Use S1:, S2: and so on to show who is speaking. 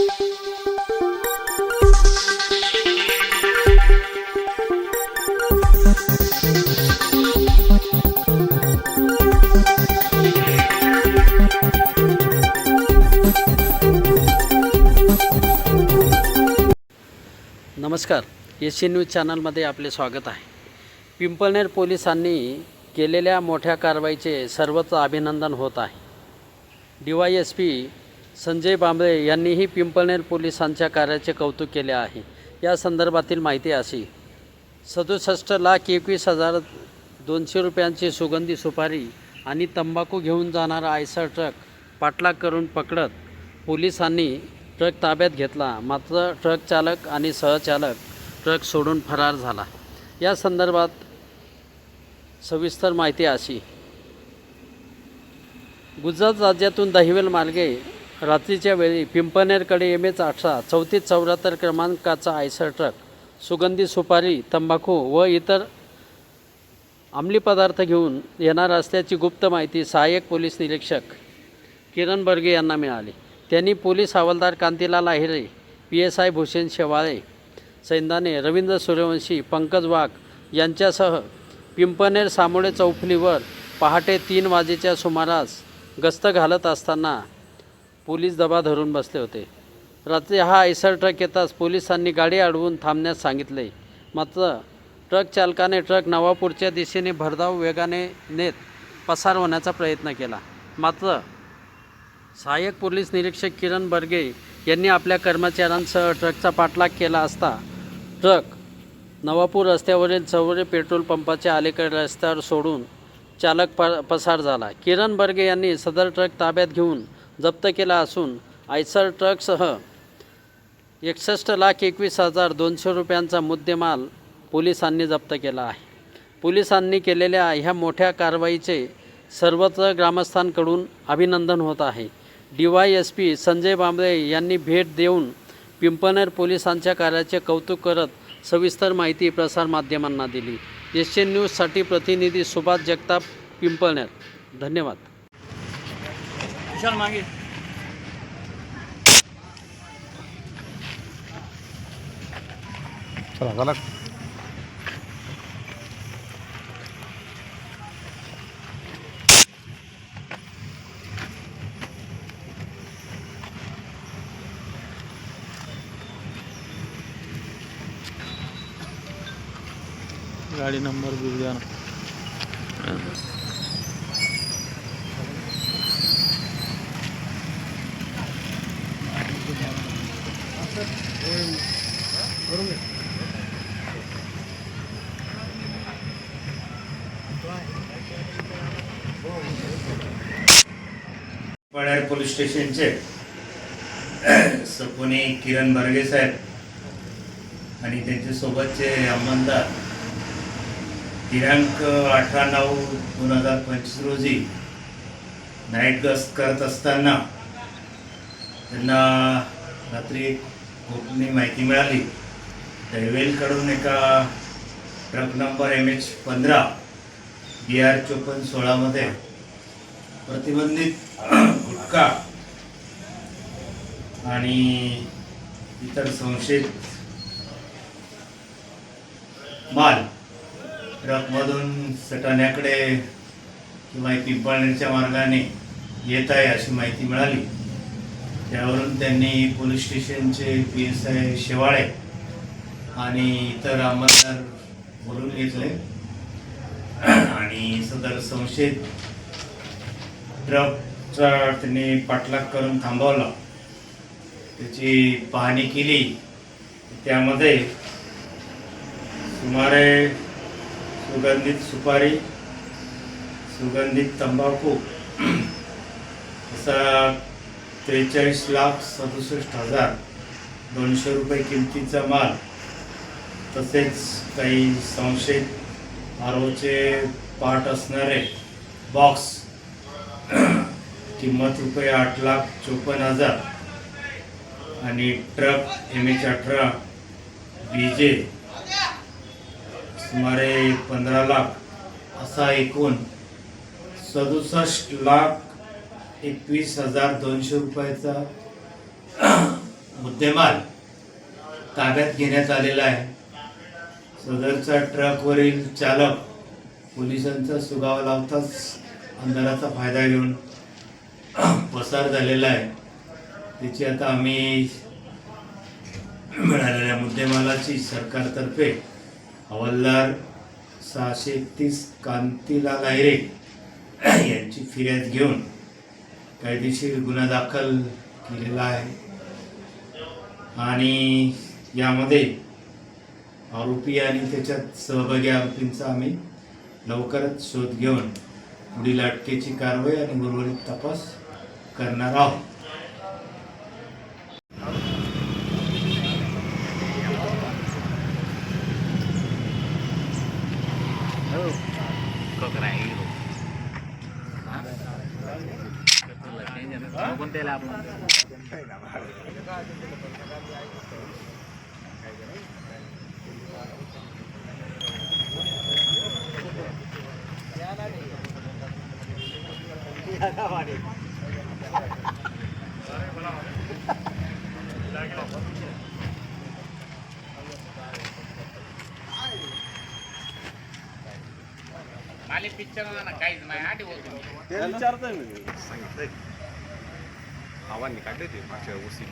S1: नमस्कार S C news चॅनलमध्ये आपले स्वागत आहे. पिंपळनेर पोलिसांनी केलेल्या मोठ्या कारवाईचे सर्वत्र अभिनंदन होत आहे. D Y S P Sanjay Bambale यांनीही पिंपळनेर पोलिसांच्या कार्याचे कौतुक केले आहे. या संदर्भातील माहिती अशी. सदुसष्ट लाख एकवीस हजार दोनशे रुपयांची सुगंधी सुपारी आणि तंबाखू घेऊन जाणारा आयसर ट्रक पाठलाग करून पकडत पोलिसांनी ट्रक ताब्यात घेतला. मात्र ट्रक चालक आणि सहचालक ट्रक सोडून फरार झाला. या संदर्भात सविस्तर माहिती अशी. गुजरात राज्यातून दहिवेल मार्गे रात्रीच्या वेळी पिंपनेरकडे एम एच अठरा चौतीस चौऱ्याहत्तर क्रमांकाचा आयसर ट्रक सुगंधी सुपारी तंबाखू व इतर अंमली पदार्थ घेऊन येणार असल्याची गुप्त माहिती सहाय्यक पोलीस निरीक्षक किरण बर्गे यांना मिळाली. त्यांनी पोलीस हवालदार Kantilal Ahire P S I Bhushan Shewale Saindane Ravindra Suryavanshi Pankaj Wagh यांच्यासह पिंपनेर सामोळे चौफुलीवर पहाटे तीन वाजेच्या सुमारास गस्त घालत असताना पोलीस दबा धरून बसले होते. रात्री हा आयसर ट्रक येताच पोलिसांनी गाडी अडवून थांबण्यास सांगितले. मात्र ट्रक चालकाने ट्रक नवापूरच्या दिशेने भरधाव वेगाने नेत पसार होण्याचा प्रयत्न केला. मात्र सहाय्यक पोलीस निरीक्षक किरण बर्गे यांनी आपल्या कर्मचाऱ्यांसह ट्रकचा पाठलाग केला असता ट्रक नवापूर रस्त्यावरील चौरे पेट्रोल पंपाच्या अलीकडे रस्त्यावर सोडून चालक प पसार झाला. किरण बर्गे यांनी सदर ट्रक ताब्यात घेऊन जप्त केला असून आयसर ट्रकसह एकसष्ट लाख एकवीस हजार दोनशे रुपयांचा मुद्देमाल पोलिसांनी जप्त केला आहे. पोलिसांनी केलेल्या ह्या मोठ्या कारवाईचे सर्वत्र ग्रामस्थांकडून अभिनंदन होत आहे. D Y S P Sanjay Bambale यांनी भेट देऊन पिंपनेर पोलिसांच्या कार्याचे कौतुक करत सविस्तर माहिती प्रसारमाध्यमांना दिली. एशियन न्यूजसाठी प्रतिनिधी सुभाष जगताप पिंपळनेर धन्यवाद.
S2: विशाल मागे.
S3: चला झाला गाडी नंबर बिल द्या ना.
S2: पडार पोलीस स्टेशनचे. सपोने किरण बर्गे साहेब आणि त्यांच्या सोबतचे अंमलदार दिनांक अठरा नऊ दोन हजार पंचवीस रोजी नाईट गस्त करत असताना त्यांना रात्री गोपनीय माहिती मिळाली. दैवेलकडून एका ट्रक नंबर एम एच पंधरा बी आर चोपन्न सोळामध्ये प्रतिबंधित गुटखा आणि इतर संशयित माल ट्रकमधून सटाण्याकडे किंवा पिंपळण्याच्या मार्गाने येत आहे अशी माहिती मिळाली. त्यावरून त्यांनी पोलीस स्टेशनचे पी एस आय शेवाळे आणि इतर अंमलदार बोलून घेतले. आणि सदर संशयित ट्रकचा त्यांनी पाठलाग करून थांबवला. त्याची पाहणी केली. त्यामध्ये सुमारे सुगंधित सुपारी सुगंधित तंबाखू असा त्रेचाळीस लाख सदुसष्ट हजार दोनशे रुपये किमतीचा माल तसेच काही संशयित आरोचे पार्ट असणारे बॉक्स किंमत रुपये आठ लाख चोपन्न हजार आणि ट्रक एम एच अठरा बी जे सुमारे पंधरा लाख असा एकूण सदुसष्ट लाख एकवीस हजार दोनशे रुपयाचा मुद्देमाल ताब्यात घेण्यात आलेला आहे. सदरचा ट्रकवरील चालक पोलिसांचा सुगावा लावताच अंधाराचा फायदा घेऊन पसार झालेला आहे. त्याची आता आम्ही मिळालेल्या मुद्देमालाची सरकारतर्फे हवालदार सहाशे तीस कांतीलाल आयरे यांची फिर्याद घेऊन कायदेशीर गुन्हा दाखल केलेला आहे. आणि यामध्ये आरोपी आणि त्याच्यात सहभागी आरोपींचा आम्ही लवकरच शोध घेऊन पुढील अटकेची कारवाई आणि उर्वरित तपास करणार आहोत.
S4: आव्हान काढले ते मागच्या वर्षी